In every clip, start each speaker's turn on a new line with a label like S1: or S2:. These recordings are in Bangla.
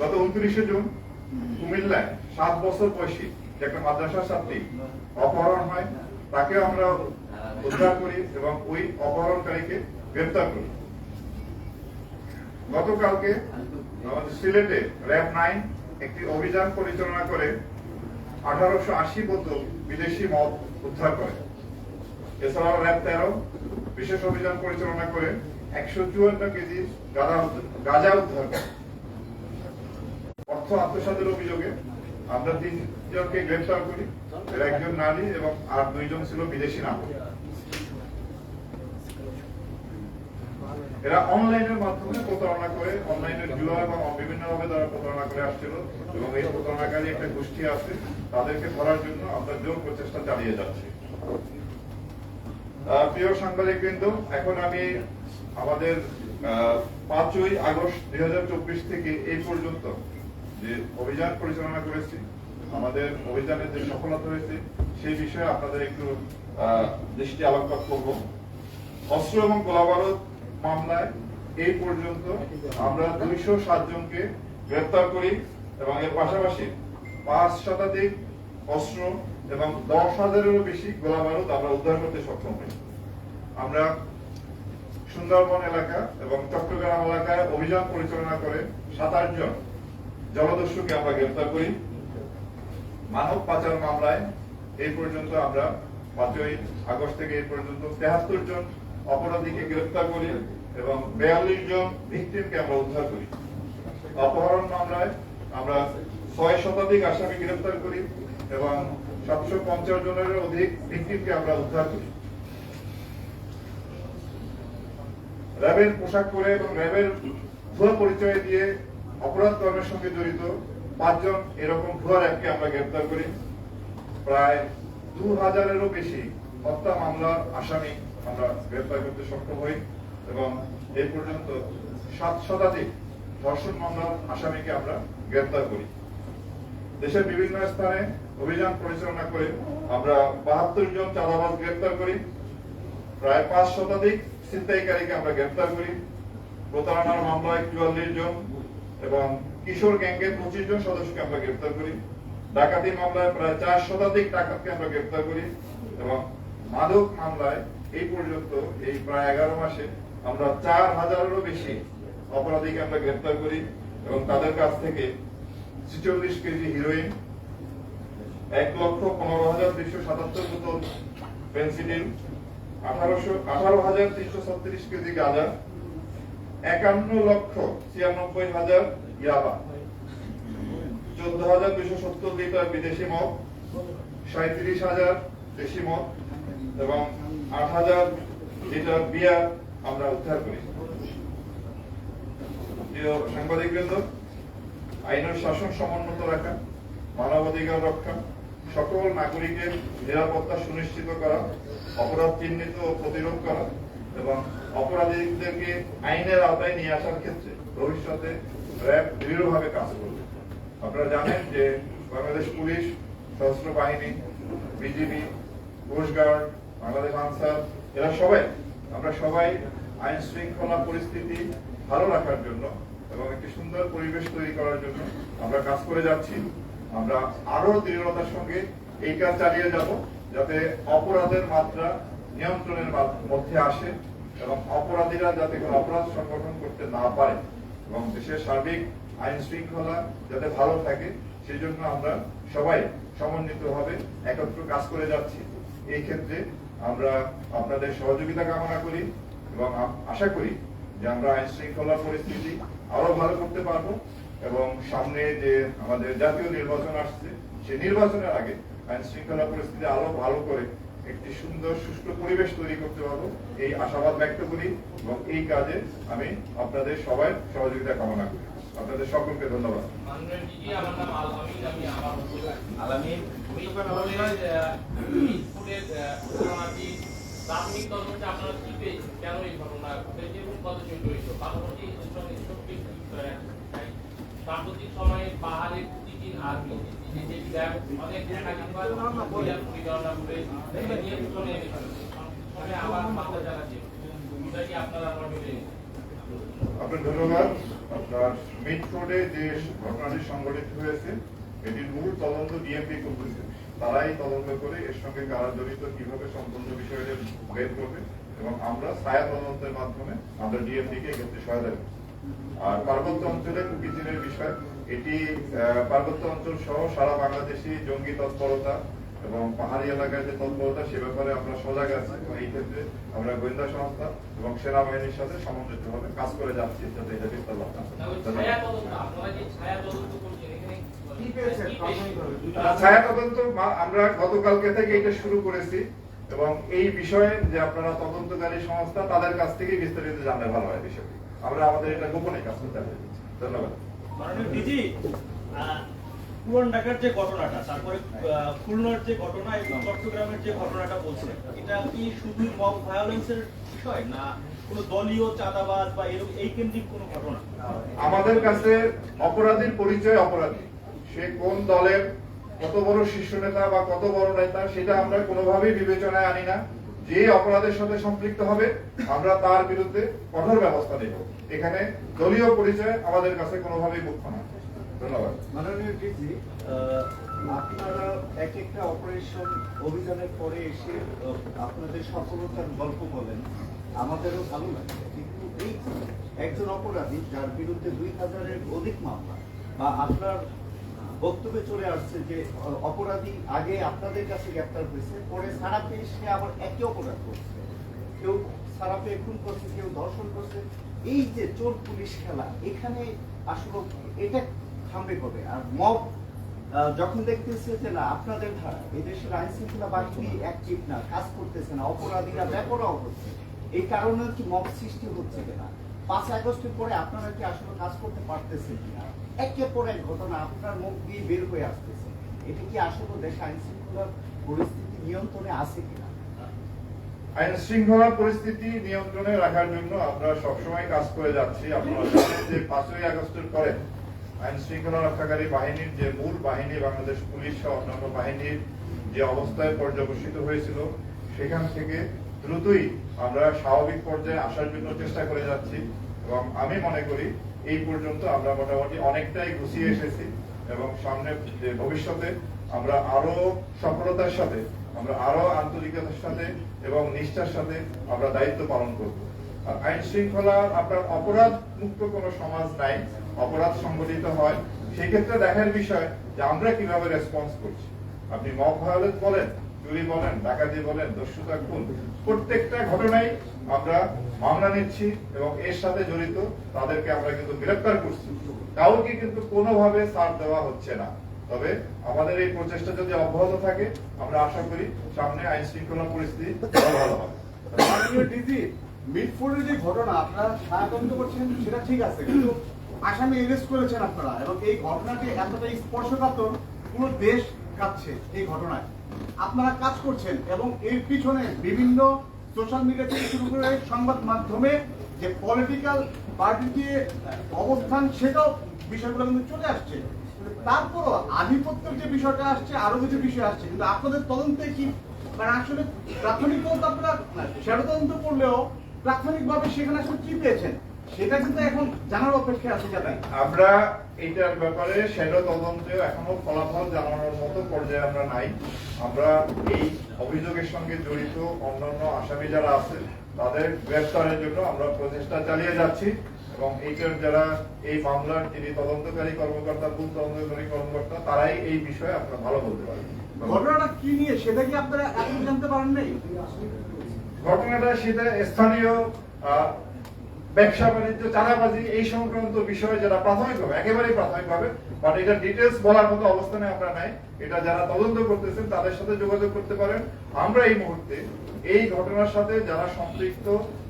S1: গত উনত্রিশে জুন কুমিল্লায় সাত বছর বয়সী একটা মাদ্রাসা ছাত্রী অপহরণ হয়, তাকে আমরা উদ্ধার করি এবং ওই অপহরণকারীকে গ্রেপ্তার করি। গতকালকে আমাদের সিলেটে র্যাব নাইন একটি অভিযান পরিচালনা করে আঠারোশো আশি বোতল বিদেশি মদ উদ্ধার করে। এছাড়াও র্যাব তেরো বিশেষ অভিযান পরিচালনা করে একশো চুয়ান্ন কেজি গাঁজা উদ্ধার করে। আত্মসাতের অভিযোগে আমরা তিনজনকে গ্রেফতার করি। এর একজন নারী এবং আর দুইজন ছিল বিদেশি নাগরিক। এরা অনলাইনের মাধ্যমে প্রতারণা করে, অনলাইনের জুয়া এবং বিভিন্ন ভাবে তারা প্রতারণা করে আসছিল এবং এই প্রতারণাকারী একটা গোষ্ঠী আছে, তাদেরকে ধরার জন্য আমরা জোর প্রচেষ্টা চালিয়ে যাচ্ছি। প্রিয় সাংবাদিক বৃন্দ এখন আমি আমাদের পাঁচই আগস্ট দুই হাজার চব্বিশ থেকে এই পর্যন্ত যে অভিযান পরিচালনা করেছি, আমাদের অভিযানের যে সফলতা হয়েছে সেই বিষয়ে আপনাদের একটু দৃষ্টি আলোকপাত করব। অস্ত্র এবং গোলাবারুদ মামলায় এই পর্যন্ত আমরা দুইশো সাত জনকে গ্রেপ্তার করি এবং এর পাশাপাশি পাঁচ শতাধিক অস্ত্র এবং দশ হাজারেরও বেশি গোলাবারুদ আমরা উদ্ধার করতে সক্ষম হই। আমরা সুন্দরবন এলাকা এবং চট্টগ্রাম এলাকায় অভিযান পরিচালনা করে সাতাশ জন জলদস্যুকে আমরা গ্রেপ্তার করি। মানব পাচার মামলায় এই পর্যন্ত আমরা পাঁচই আগস্ট থেকে এই পর্যন্ত তেহাত্তর জন অপরাধীকে গ্রেপ্তার করি এবং বেয়াল্লিশ জন ভিকটিমকে আমরা উদ্ধার করি। অপহরণ মামলায় আমরা ছয় শতাধিক আসামি গ্রেফতার করি এবং সাতশো পঞ্চাশ জনের অধিক ভিকটিমকে আমরা উদ্ধার করি। র্যাবের পোশাক পরে এবং র্যাবের ভুয়া পরিচয় দিয়ে অপরাধ কর্মের সঙ্গে জড়িত পাঁচজন এরকম ভুয়া র্যাবকে আমরা গ্রেপ্তার করি। প্রায় দু হাজারেরও বেশি হত্যা মামলার আসামি আমরা গ্রেপ্তার করতে সক্ষম হই এবং এই পর্যন্ত সাত শতাধিক ধর্ষণ মামলার আসামিকে আমরা গ্রেপ্তার করি। দেশের বিভিন্ন স্থানে অভিযান পরিচালনা করে আমরা বাহাত্তর জন চাঁদাবাজ গ্রেপ্তার করি। প্রায় পাঁচ শতাধিক ছিনতাইকারীকে আমরা গ্রেপ্তার করি। প্রতারণার মামলায় চুয়াল্লিশ জন এবং কিশোর গ্যাংয়ের পঁচিশ জন সদস্যকে আমরা গ্রেপ্তার করি। ডাকাতি মামলায় প্রায় চার শতাধিক ডাকাতকে আমরা গ্রেপ্তার করি এবং মাদক মামলায় এই পর্যন্ত এই প্রায় এগারো মাসে আমরা চার হাজারেরও বেশি অপরাধীকে আমরা গ্রেপ্তার করি এবং তাদের কাছ থেকে ছিচল্লিশ কেজি হিরোইন, এক লক্ষ পনেরো হাজার তিনশো সাতাত্তর বোতল পেন্সিডিল, আঠারোশো, আঠারো হাজার তিনশো ছত্রিশ কেজি গাঁজা একান্ন লক্ষ ছিয়ানব্বই হাজার ইয়াবা। চোদ্দ হাজার দুইশো সত্তর লিটার বিদেশি মদ সাঁত্রিশ হাজার দেশি মদ, এবং আট হাজার লিটার বিয়ার আমরা উদ্ধার করি প্রিয় সাংবাদিকবৃন্দ, আইনের শাসন সমুন্নত রাখা, মানবাধিকার রক্ষা, সকল নাগরিকের নিরাপত্তা সুনিশ্চিত করা, অপরাধ চিহ্নিত ও প্রতিরোধ করা এবং অপরাধীদেরকে আইনের আওতায় নিয়ে আসার ক্ষেত্রে ভবিষ্যতে র্যাব দৃঢ়ভাবে কাজ করবে। আপনারা জানেন যে বাংলাদেশ পুলিশ, সশস্ত্র বাহিনী, বিজিবি কোস্টগার্ড বাংলাদেশ আনসার, এরা সবাই, আমরা সবাই আইন শৃঙ্খলা পরিস্থিতি ভালো রাখার জন্য এবং একটি সুন্দর পরিবেশ তৈরি করার জন্য আমরা কাজ করে যাচ্ছি। আমরা আরও দৃঢ়তার সঙ্গে এই কাজ চালিয়ে যাব যাতে অপরাধের মাত্রা নিয়ন্ত্রণের মধ্যে আসে এবং অপরাধীরা যাতে কোনো অপরাধ সংগঠন করতে না পারে এবং দেশের সার্বিক আইন শৃঙ্খলা যাতে ভালো থাকে, সেই জন্য আমরা সবাই সমন্বিতভাবে একত্র কাজ করে যাচ্ছি। এই ক্ষেত্রে আমরা আপনাদের সহযোগিতা কামনা করি এবং আশা করি যে আমরা আইন শৃঙ্খলা পরিস্থিতি আরও ভালো করতে পারব এবং সামনে যে আমাদের জাতীয় নির্বাচন আসছে, সেই নির্বাচনের আগে আইন শৃঙ্খলা পরিস্থিতি আরও ভালো করে একটি সুন্দর সুষ্ঠু পরিবেশ তৈরি করতে পারব। এই আশাবাদ ব্যক্ত করি এবং এই কাজে আমি আপনাদের সবাই সহযোগিতা কামনা করি। আপনাদের সকলকে ধন্যবাদ।
S2: সাম্প্রতিক সময়ে পাহাড়ের প্রতিদিন আর
S1: ধন্যবাদ। আপনার মিড যে ঘটনাটি সংঘটিত হয়েছে, এটির মূল তদন্ত ডিএমপি করতেছে। তারাই তদন্ত করে এর সঙ্গে কারা জড়িত, কীভাবে সম্পূর্ণ বিষয়টা বের করবে, এবং আমরা ছায়া তদন্তের মাধ্যমে আমরা ডিএমপি কে এক্ষেত্রে সহায়তা করছি আর পার্বত্য অঞ্চলে কুকিচিনের বিষয় এটি আহ, পার্বত্য অঞ্চল সহ সারা বাংলাদেশি জঙ্গি তৎপরতা এবং পাহাড়ি এলাকায় যে তৎপরতা সে ব্যাপারে আমরা সজাগ আছি এবং এই ক্ষেত্রে আমরা গোয়েন্দা সংস্থা এবং সেনাবাহিনীর সাথে সমন্বিতভাবে কাজ করে যাচ্ছি যাতে এটা বিস্তার লাভ না।
S2: ছায়া তদন্ত
S1: আমরা গতকালকে থেকে এটা শুরু করেছি এবং এই বিষয়ে যে আপনারা তদন্তকারী সংস্থা তাদের কাছ থেকে বিস্তারিত জানলে ভালো হয় বিষয়টি। আমরা আমাদের এটা গোপনে কাজ করতে পারি ধন্যবাদ। আমাদের কাছে অপরাধীর পরিচয় অপরাধী। সে কোন দলের, কত বড় শীর্ষ নেতা বা কত বড় নেতা, সেটা আমরা কোনোভাবেই বিবেচনায় আনি না। যে অপরাধের সাথে সম্পৃক্ত হবে, আমরা তার বিরুদ্ধে কঠোর ব্যবস্থা নেব। এখানে দলীয় পরিচয় আমাদের কাছে কোনোভাবেই মুখ্য না। ধন্যবাদ।
S3: মাননীয় এক একটা অপারেশন অভিযানের পরে এসে আপনাদের গল্প বলেন। একজন অপরাধী যার বিরুদ্ধে দুই হাজারের অধিক মামলা বা আপনার বক্তব্যে চলে আসছে যে অপরাধী আগে আপনাদের কাছে গ্রেপ্তার হয়েছে, পরে সারা পেয়ে সে আবার একই অপরাধ করছে। কেউ সারা পেয়ে খুন করছে, কেউ ধর্ষণ করছে। এই যে চোর পুলিশ খেলা, এখানে আসলে এটা থামবে কবে? আর মব যখন দেখতেছে যে না, আপনাদের ধারা এই দেশের আইন শৃঙ্খলা বাহিনী অ্যাক্টিভ না, কাজ করতেছে না, অপরাধীরা ব্যাপরাও হচ্ছে এই কারণে কি মব সৃষ্টি হচ্ছে কিনা? পাঁচ আগস্টের পরে আপনারা কি আসলে কাজ করতে পারতেছেন কিনা? একের পর এক ঘটনা আপনার মুখ দিয়ে বের হয়ে আসতেছে। এটা কি আসলে দেশে আইন শৃঙ্খলার পরিস্থিতি নিয়ন্ত্রণে আছে কিনা?
S1: আইন শৃঙ্খলা পরিস্থিতি নিয়ন্ত্রণে রাখার জন্য আমরা সবসময় কাজ করে যাচ্ছি। পাঁচই আগস্টের পরে আইন শৃঙ্খলা রক্ষাকারী বাহিনীর যে মূল বাহিনী, বাংলাদেশ পুলিশ সহ অন্যান্য বাহিনীর যে অবস্থায় পর্যবসিত হয়েছিল, সেখান থেকে দ্রুতই আমরা স্বাভাবিক পর্যায়ে আসার জন্য চেষ্টা করে যাচ্ছি এবং আমি মনে করি এই পর্যন্ত আমরা মোটামুটি অনেকটাই গুছিয়ে এসেছি এবং সামনে যে ভবিষ্যতে আমরা আরও সফলতার সাথে, আমরা আরও আন্তরিকতার সাথে এবং নিষ্ঠার সাথে আমরা দায়িত্ব পালন করব। আর আইন শৃঙ্খলা আপনার অপরাধ মুক্ত কোনো সমাজ নাই, অপরাধ সংগঠিত হয়, সেক্ষেত্রে দেখার বিষয় যে আমরা কীভাবে রেসপন্স করছি। আপনি মব ভায়োলেন্স বলেন, চুরি বলেন, ডাকাতি বলেন, দস্যুতা খুন, প্রত্যেকটা ঘটনায় আমরা মামলা নিচ্ছি এবং এর সাথে জড়িত, তাদেরকে আমরা কিন্তু গ্রেফতার করছি। কাউকে কিন্তু কোনোভাবে ছাড় দেওয়া হচ্ছে না। তবে আমাদের এই প্রচেষ্টা যদি অব্যাহত থাকে, আমরা আশা করি সামনে আইন শৃঙ্খলা পরিস্থিতি ভালো হবে।
S4: আপনারা ঘটনায়। আপনারা কাজ করছেন, এবং এর পিছনে বিভিন্ন সোশ্যাল মিডিয়া থেকে শুরু করে সংবাদ মাধ্যমে যে পলিটিক্যাল পার্টির যে অবস্থান, সেটাও বিষয়গুলো কিন্তু চলে আসছে। তারপরও আধিপত্যের যে বিষয়টা আসছে, আরও বিষয় আসছে, কিন্তু আপনাদের তদন্তে কি মানে আসলে প্রাথমিক তদন্ত আপনারা শ্যাডো তদন্ত করলেও সেখানে আসলে কি পেয়েছেন, সেটা কিন্তু এখন জানার অপেক্ষায় আছে যাতে
S1: আমরা এইটার ব্যাপারে শ্যাডো তদন্তে এখনও ফলাফল জানানোর মতো পর্যায়ে আমরা নাই। আমরা এই অভিযোগের সঙ্গে জড়িত অন্যান্য আসামি যারা আছে, তাদের গ্রেফতারের জন্য আমরা প্রচেষ্টা চালিয়ে যাচ্ছি। এবং এইটার যারা এই মামলার যিনি তদন্তকারী কর্মকর্তা মূল তদন্তকারী কর্মকর্তা তারাই এই বিষয়ে আপনারা ভালো বলতে পারবেন।
S4: ঘটনাটা কি নিয়ে? সেটা কি আপনারা এখন জানতে পারেন নাই?
S1: ঘটনাটা সেটা স্থানীয় ব্যবসা বাণিজ্য চাঁদাবাজি এই সংক্রান্ত বিষয় যারা প্রাথমিকভাবে একেবারেই প্রাথমিকভাবে বাট এটা ডিটেলস বলার মতো অবস্থানে আমরা নাই। এটা যারা তদন্ত করতেছেন তাদের সাথে যোগাযোগ করতে পারেন। আমরা এই মুহূর্তে এই ঘটনার সাথে যারা সম্পৃক্ত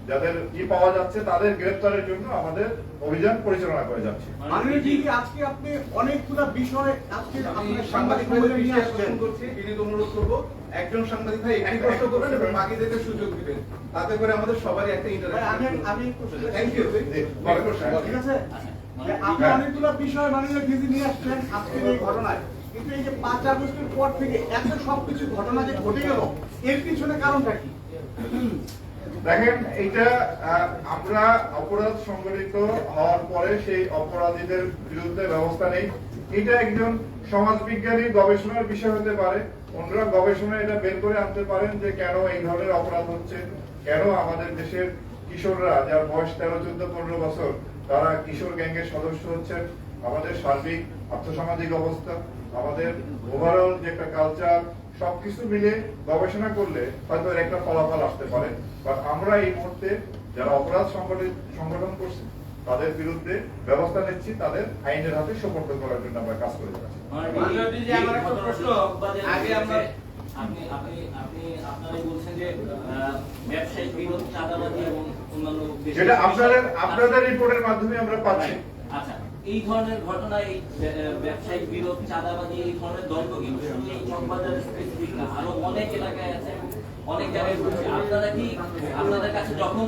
S1: যাদের কি পাওয়া যাচ্ছে তাদের গ্রেফতারের জন্য আমাদের অভিযান পরিচালনা করে যাচ্ছে।
S4: মাননীয় জি আজকে আপনি অনেকগুলো বিষয় আজকে
S5: সাংবাদিক অনুরোধ করব একজন সাংবাদিক ভাই একটি প্রশ্ন করবেন এবং বাকিদেরকে সুযোগ দিবেন। তাতে করে আমাদের সবারই একটা
S4: ভাই, আমি আমি
S5: থ্যাংক ইউ
S4: ঠিক আছে? আপনি অনেকগুলো বিষয় মাননীয় ডিজি নিয়ে আসছেন আজকের এই ঘটনায়। কিন্তু এই যে পাঁচ আগস্টের পর থেকে এত সবকিছু ঘটনা যে ঘটে গেল এর পিছনে কারণটা কি?
S1: দেখেন এটা আমরা অপরাধ সংগঠিত হওয়ার পরে সেই অপরাধীদের বিরুদ্ধে ব্যবস্থা নেই। এটা একজন সমাজবিজ্ঞানী গবেষণার বিষয় হতে পারে। ওনারা গবেষণা এটা বের করে আনতে পারেন যে কেন এই ধরনের অপরাধ হচ্ছে, কেন আমাদের দেশের কিশোররা, যার বয়স তেরো, চোদ্দ, পনেরো বছর, তারা কিশোর গ্যাংয়ের সদস্য হচ্ছেন। আমাদের সার্বিক, আর্থসামাজিক অবস্থা, আমাদের ওভারঅল যে একটা কালচার সবকিছু মিলে গবেষণা করলে হয়তো একটা ফলাফল আসতে পারে। বাট আমরা এই মুহূর্তে যারা অপরাধ সংগঠিত সংগঠন করছে তাদের বিরুদ্ধে ব্যবস্থা নিচ্ছি তাদের আইনের হাতে সোপর্দ করার জন্য আমরা কাজ করে যাচ্ছি।
S6: মাননীয় ডিজি, আমার একটা প্রশ্ন। আগে আমরা-
S7: আপনি আপনি আপনি আপনারাই বলছেন যে ব্যবসায়িক বিরোধ চাঁদাবাজি এবং অন্যান্য
S1: যেটা আপনাদের আপনাদের রিপোর্টের মাধ্যমে আমরা পাচ্ছি।
S7: আচ্ছা। এই ধরনের ঘটনা এই ব্যবসায়িক বিরোধ এই ধরনের দ্বন্দ্ব কিন্তু এই স্পেসিফিক না। আরও অনেক এলাকায় আছে, অনেক জায়গায় আপনারা কি, আপনাদের কাছে যখন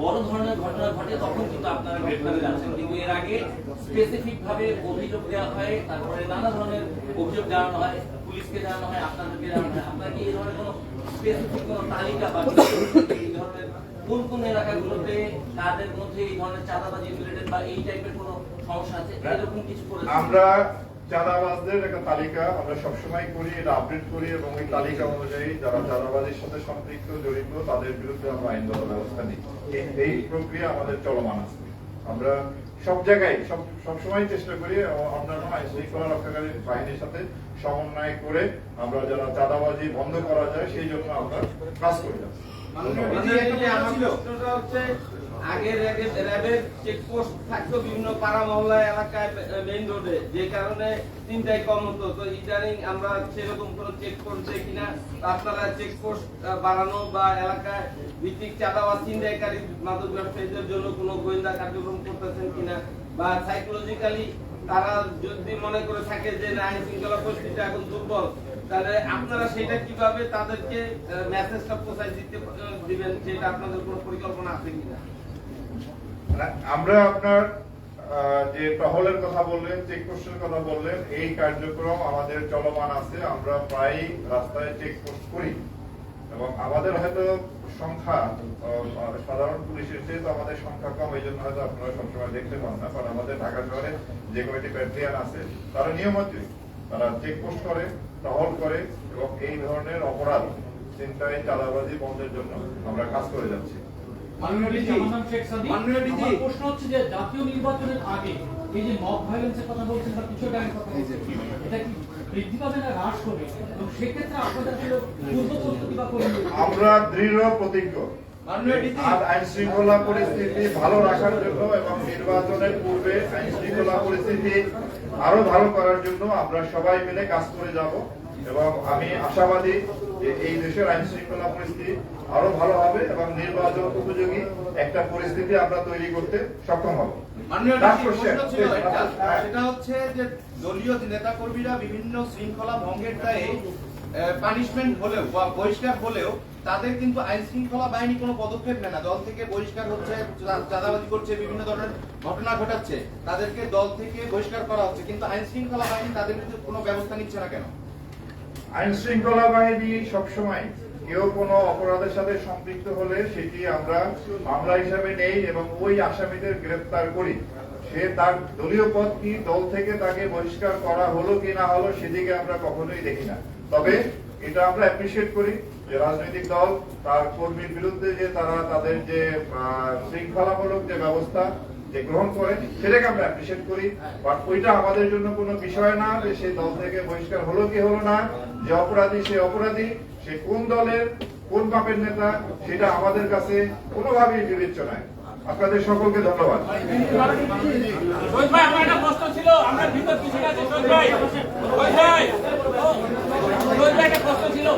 S7: বড় ধরনের ঘটনা ঘটে, তখন কিন্তু আপনারা গ্রেপ্তারে যাচ্ছেন। কিন্তু এর আগে স্পেসিফিক ভাবে অভিযোগ দেওয়া হয়, তারপরে নানা ধরনের অভিযোগ জানানো হয়, পুলিশকে জানানো হয়, আপনাদেরকে জানানো হয়। আপনারা কি এই ধরনের কোনো স্পেসিফিক কোনো তালিকা বা এই ধরনের কোন কোন এলাকাগুলোতে তাদের মধ্যে এই ধরনের চাঁদাবাজি রিলেটেড বা এই টাইপের কোনো করেছে।
S1: আমরা চাঁদাবাজদের একটা তালিকা আমরা সবসময় করি এটা আপডেট করি এবং এই তালিকা অনুযায়ী যারা চাঁদাবাজির সাথে সম্পৃক্ত জড়িত তাদের বিরুদ্ধে আমরা আইনগত ব্যবস্থা নিই। এই- প্রক্রিয়া আমাদের চলমান আছে। আমরা সব জায়গায় সব সবসময় চেষ্টা করি অন্যান্য আইন শৃঙ্খলা রক্ষাকারী বাহিনীর সাথে সমন্বয় করে আমরা যারা চাঁদাবাজি বন্ধ করা যায় সেই জন্য আমরা কাজ করে যাচ্ছি।
S6: আগে র্যাবের চেকপোস্ট থাকতো বিভিন্ন পাড়া মহল্লা এলাকায় মেইন রোডে যে কারণে চিন্তাই কম হতো। তো ইদানিং আমরা সেরকম কোনো চেকপোস্ট দেখি না। আপনারা চেকপোস্ট বাড়ানো বা এলাকায় ভিত্তিক চাঁদাবাদ চিন্তাইকারী মাদক ব্যবসায়ীদের জন্য কোনো গোয়েন্দা কার্যক্রম করতেছেন কিনা বা সাইকোলজিক্যালি তারা যদি মনে করে থাকে যে না, আইন শৃঙ্খলা পরিস্থিতি এখন দুর্বল, তাহলে আপনারা সেটা কীভাবে তাদেরকে মেসেজটা পৌঁছায় দিতে দিবেন সেটা আপনাদের কোনো পরিকল্পনা আছে কিনা?
S1: আমরা আপনার যে টহলের কথা বললেন চেকপোস্টের কথা বললেন, এই কার্যক্রম আমাদের চলমান আছে। আমরা প্রায় রাস্তায় চেকপোস্ট করি। এবং আমাদের হয়তো সংখ্যা সাধারণ পুলিশের চেয়ে তো আমাদের সংখ্যা কম, এই জন্য হয়তো আপনারা সবসময় দেখতে পান না। কারণ আমাদের ঢাকা শহরে যে কয়েকটি ব্যাটালিয়ান আছে, তারা নিয়মিত তারা চেকপোস্ট করে, টহল করে এবং এই ধরনের অপরাধ চিন্তায় চাঁদাবাজি বন্ধের জন্য আমরা কাজ করে যাচ্ছি।
S8: মাননীয় ডিজি, আমার নাম শেখ সাদিক।
S6: মাননীয় ডিজি।
S8: আমার প্রশ্ন হচ্ছে যে জাতীয় নির্বাচনের আগে এই যে মব ভায়োলেন্সের কথা বলছেন বা কিছু কথা এটা কি বৃদ্ধি পাবে না হ্রাস করবে? এবং সেক্ষেত্রে আপনাদের পূর্ব প্রস্তুতি বা
S1: আমরা দৃঢ় প্রতিজ্ঞ। আর আইন শৃঙ্খলা পরিস্থিতি ভালো রাখার জন্য এবং নির্বাচনের পূর্বে আইন শৃঙ্খলা পরিস্থিতি আরও ভালো করার জন্য আমরা সবাই মিলে কাজ করে যাব। এবং আমি আশাবাদী যে এই দেশের আইন শৃঙ্খলা পরিস্থিতি আরও ভালো হবে এবং নির্বাচন উপযোগী একটা পরিস্থিতি আমরা তৈরি করতে সক্ষম হব।
S4: সেটা হচ্ছে যে দলীয় নেতা কর্মীরা বিভিন্ন শৃঙ্খলা ভঙ্গের দায়ে পানিশমেন্ট হলেও বা বহিষ্কার হলেও তাদের কিন্তু আইন শৃঙ্খলা বাহিনী কোনো পদক্ষেপ নেয় না। দল থেকে বহিষ্কার হচ্ছে চাঁদাবাজি করছে বিভিন্ন ধরনের ঘটনা ঘটাচ্ছে। তাদেরকে দল থেকে বহিষ্কার করা হচ্ছে কিন্তু আইন শৃঙ্খলা বাহিনী তাদের বিরুদ্ধে কোনো ব্যবস্থা নিচ্ছে না কেন?
S1: আইন শৃঙ্খলা বাহিনী সবসময় কেউ কোনো অপরাধের সাথে সম্পৃক্ত হলে সেটি আমরা মামলা হিসাবে নেই এবং ওই আসামিদের গ্রেফতার করি। সে তার দলীয় পদ কি, দল থেকে তাকে বহিষ্কার করা হলো কি না হলো সেদিকে আমরা কখনোই দেখি না। তবে এটা আমরা অ্যাপ্রিসিয়েট করি যে রাজনৈতিক দল, তার কর্মীর বিরুদ্ধে যে তারা তাদের যে শৃঙ্খলামূলক যে ব্যবস্থা যে গ্রহণ করে সেটাকে আমরা অ্যাপ্রিসিয়েট করি। বাট ওইটা আমাদের জন্য কোনো বিষয় না যে সে দল থেকে বহিষ্কার হলো কি হলো না, যে অপরাধী সে অপরাধী, সে কোন দলের, কোন পাপের নেতা, সেটা আমাদের কাছে কোনোভাবেই বিবেচ্য নয় আপনাদের সকলকে ধন্যবাদ।
S2: ছিল।